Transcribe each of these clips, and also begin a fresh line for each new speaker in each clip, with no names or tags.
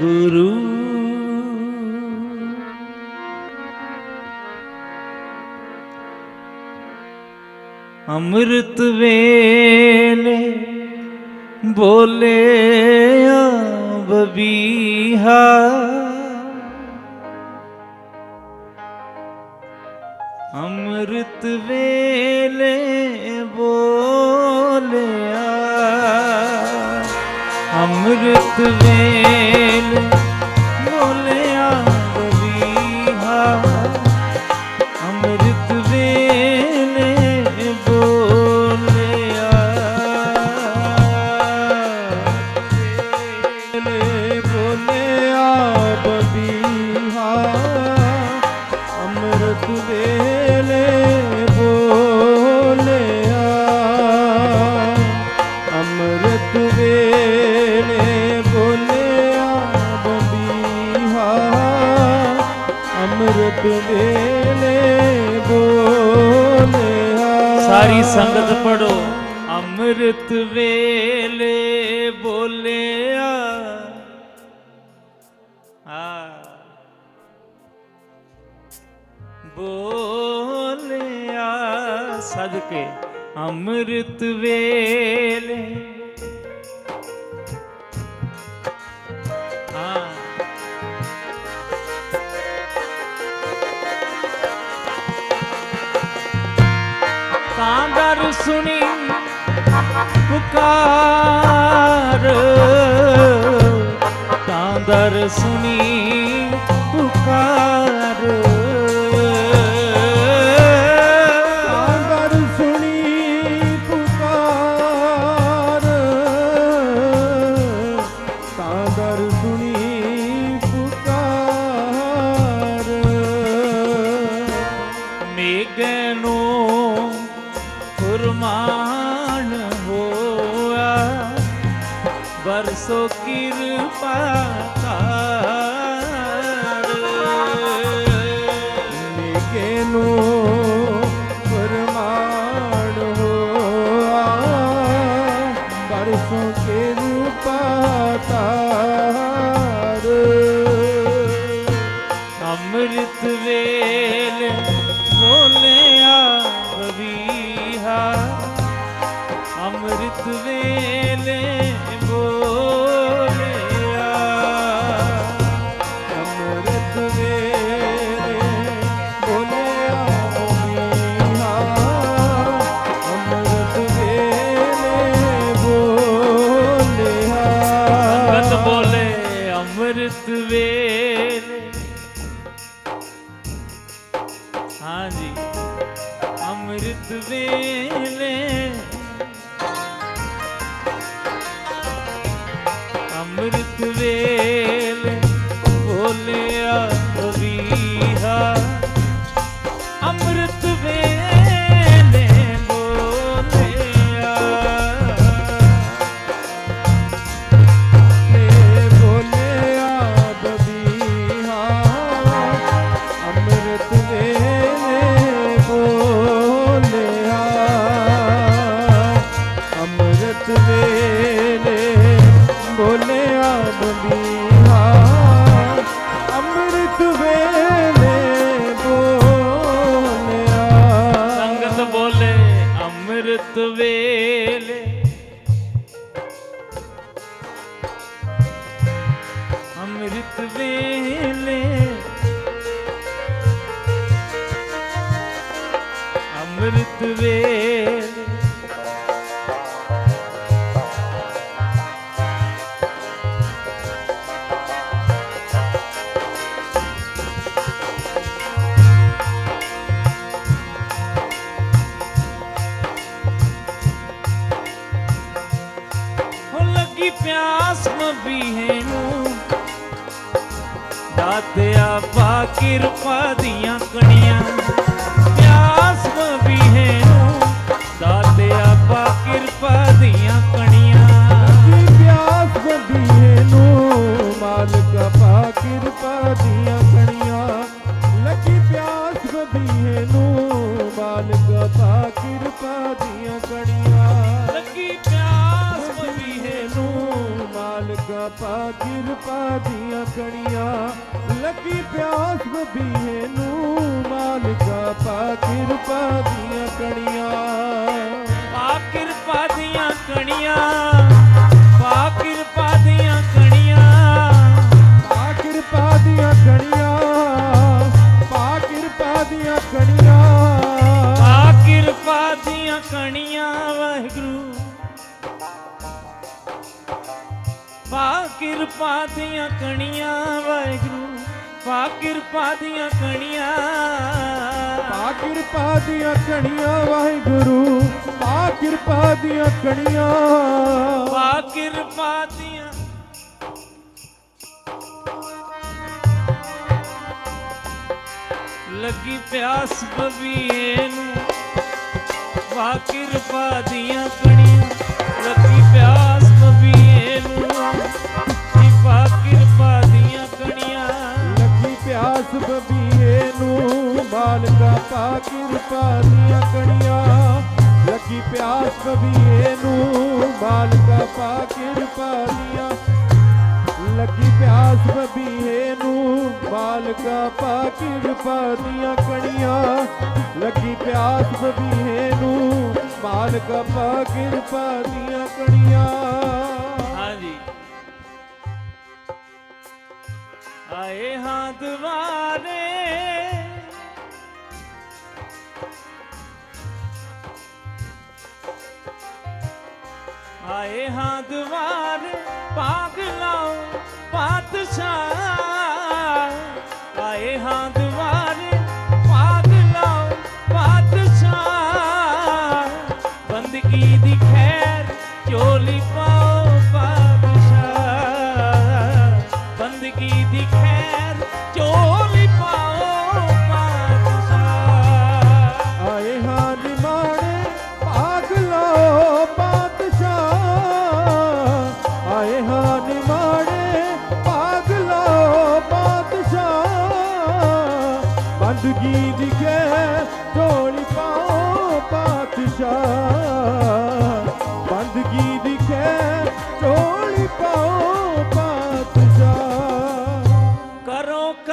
ਗੁਰੂ। ਅੰਮ੍ਰਿਤ ਵੇਲੇ ਬੋਲਿਆ ਬਬੀਹਾ। ਅੰਮ੍ਰਿਤ ਵੇਲੇ ਬੋਲਿਆ
अमृत
वेल। ਸੰਗਤ ਪੜੋ ਅੰਮ੍ਰਿਤ ਵੇਲੇ ਬੋਲਿਆ। ਆ। ਬੋਲਿਆ। ਸਦਕੇ ਅੰਮ੍ਰਿਤ ਵੇਲੇ ਤਾਂ ਦਰ ਸੁਣੀ ਪੁਕਾਰ। ਤਾਂ ਦਰ ਸੁਣੀ ਅੰਮ੍ਰਿਤ ਵੇਲੇ ਵੇਲੇ।
ਅੰਮ੍ਰਿਤ ਵੇਲੇ। ਅੰਮ੍ਰਿਤ ਵੇਲੇ।
ਦੀਆਂ ਕਣੀਆਂ। ਪਿਆਸ ਮਬੀਹੇ ਨੂੰ ਦਾਤਿਆ ਪਾ ਕਿਰਪਾ ਦੀਆਂ ਕਣੀਆਂ।
ਪਿਆਸ ਬੰਦੀਏ ਨੂੰ ਮਾਲਕ ਪਾ ਕਿਰਪਾ ਦੀਆਂ ਕਣੀਆਂ। ਲੱਗੀ ਪਿਆਸ ਬੰਦੀਏ ਨੂੰ ਮਾਲਕ ਪਾ ਕਿਰਪਾ ਦੀਆਂ ਕਣੀਆਂ।
ਲੱਗੀ ਪਿਆਸ ਮਬੀਹੇ
ਮਬੀਹੇ ਨੂੰ ਮਾਲਕ ਪਾ ਕਿਰਪਾ ਦੀਆਂ ਕਣੀਆਂ। ਲੱਗੀ ਪਿਆਸ ਬਬੀਏ ਕਿਰਪਾ ਦੀਆਂ ਕਣੀਆਂ।
ਪਾ ਕਿਰਪਾ ਦੀਆਂ ਕਣੀਆਂ ਵਾਹਿਗੁਰੂ। ਪਾ ਕਿਰਪਾ ਦੀਆਂ ਕਣੀਆਂ। ਪਾ ਕਿਰਪਾ ਦੀਆਂ। ਲੱਗੀ ਪਿਆਸ ਬਵੀਏ ਨੂੰ। ਪਾ ਕਿਰਪਾ ਦੀਆਂ ਕਣੀਆਂ। ਲੱਗੀ ਪਿਆਸ ਬਵੀਏ ਨੂੰ।
ਮਾਲਕਾ ਪਾ ਕਿਰਪਾ ਦੀਆਂ ਕਣੀਆਂ। ਲੱਗੀ ਪਿਆਸ ਬਬੀਏ ਨੂੰ, ਮਾਲਕਾ ਪਾ ਕਿਰਪਾ ਦੀਆਂ। ਲੱਗੀ ਪਿਆਸ ਬਬੀਏ ਨੂੰ, ਮਾਲਕਾ ਪਾ ਕਿਰਪਾ ਦੀਆਂ ਕਣੀਆਂ। ਲੱਗੀ ਪਿਆਸ ਬਬੀਏ ਨੂੰ, ਮਾਲਕਾ ਪਾ ਕਿਰਪਾ ਦੀਆਂ ਕਣੀਆਂ।
ਹਾਂਜੀ। ਆਏ ਹਾਂ ਦੁਆਰੇ ਆਏ ਹਾਂ ਦੁਆਰੇ ਪਾਗਲਾਓ ਪਾਤਸ਼ਾਹ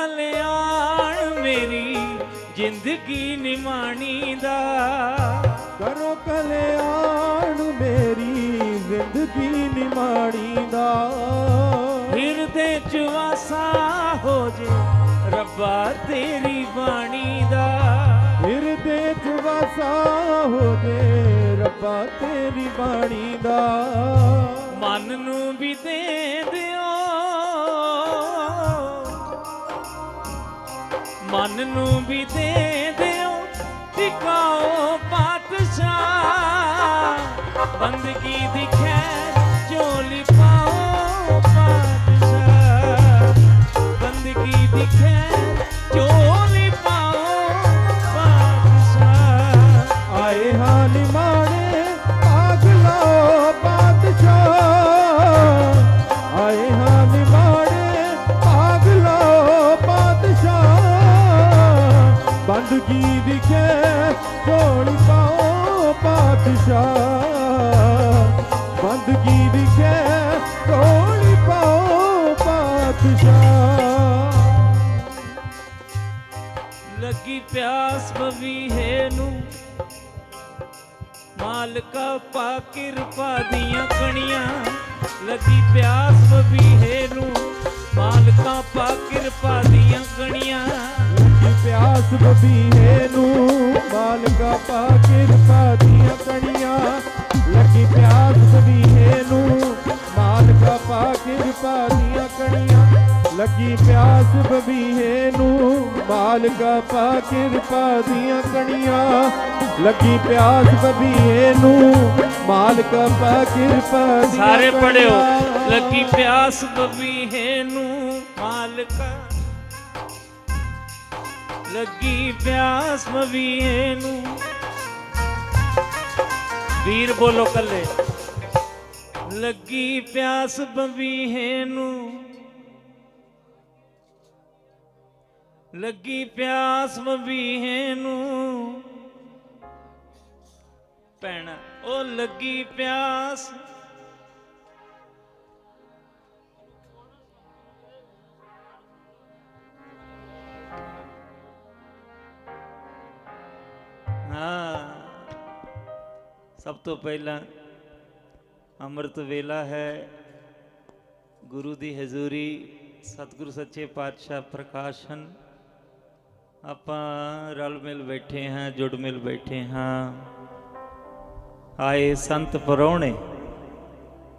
ਕਲਿਆਣ ਮੇਰੀ ਜ਼ਿੰਦਗੀ ਨਿਮਾਣੀ ਦਾ।
ਕਰੋ ਕਲਿਆਣ ਮੇਰੀ ਜ਼ਿੰਦਗੀ ਨਿਮਾਣੀ ਦਾ।
ਹਿਰਦੇ ਚ ਵਾਸਾ ਹੋ ਜੇ ਰੱਬਾ ਤੇਰੀ ਬਾਣੀ ਦਾ।
ਹਿਰਦੇ ਚ ਵਸਾ ਹੋ ਜੇ ਰੱਬਾ ਤੇਰੀ ਬਾਣੀ ਦਾ।
ਮਨ ਨੂੰ ਵੀ ਦੇ ਮਨ ਨੂੰ ਵੀ ਦੇ ਦਿਓ ਟਿਕਾਓ ਪਾਤਸ਼ਾਹ। ਬੰਦਗੀ ਦੀ ਬੰਦਗੀ
ਦਿਖੇ ਢੋਲ ਪਾਓ ਪਾਤਸ਼ਾਹ। ਬੰਦਗੀ ਦਿਖੇ ਢੋਲ ਪਾਓ ਪਾਤਸ਼ਾਹ।
ਲੱਗੀ ਪਿਆਸ ਬਵੀਹੇ ਨੂੰ। ਮਾਲਕਾ ਪਾ ਕਿਰਪਾ ਦੀਆਂ ਕਣੀਆਂ। ਲੱਗੀ ਪਿਆਸ ਬਵੀਹੇ ਨੂੰ। ਮਾਲਕਾ ਪਾ ਕਿਰਪਾ ਦੀਆਂ ਕਣੀਆਂ।
ਪਿਆਸ ਬਬੀਏ ਨੂੰ ਮਾਲਕਾ ਪਾ ਕਿਰਪਾ ਦੀਆਂ ਕਣੀਆਂ ਲੱਗੀ ਪਿਆਸ ਬਬੀਏ ਨੂੰ ਮਾਲਕਾ ਪਾ ਕਿਰਪਾ ਦੀਆਂ ਕਣੀਆਂ ਲੱਗੀ ਪਿਆਸ ਬਬੀਏ ਨੂੰ ਮਾਲਕਾ ਪਾ ਕਿਰਪਾ ਦੀਆਂ ਕਣੀਆਂ ਲੱਗੀ ਪਿਆਸ ਬਬੀਏ ਨੂੰ ਮਾਲਕਾ ਪਾ ਕਿਰਪਾ ਦੀਆਂ
ਸਾਰੇ ਪੜਿਓ। ਲੱਗੀ ਪਿਆਸ ਬਵੀਹੇ ਨੂੰ ਮਾਲਕਾ ਲੱਗੀ ਪਿਆਸ ਬਵੀਹੇ ਨੂੰ। ਵੀਰ ਬੋਲੋ ਕੱਲੇ ਲੱਗੀ ਪਿਆਸ ਬਵੀਹੇ ਨੂੰ। ਲੱਗੀ ਪਿਆਸ ਬਵੀਹੇ ਨੂੰ। ਭੈਣ, ਉਹ ਲੱਗੀ ਪਿਆਸ ਸਭ ਤੋਂ ਪਹਿਲਾਂ ਅੰਮ੍ਰਿਤ ਵੇਲਾ ਹੈ। ਗੁਰੂ ਦੀ ਹਜ਼ੂਰੀ, ਸਤਿਗੁਰੂ ਸੱਚੇ ਪਾਤਸ਼ਾਹ ਪ੍ਰਕਾਸ਼ਨ ਆਪਾਂ ਰਲ ਮਿਲ ਬੈਠੇ ਹਾਂ, ਜੁੜ ਮਿਲ ਬੈਠੇ ਹਾਂ। ਆਏ ਸੰਤ ਪਰੌਣੇ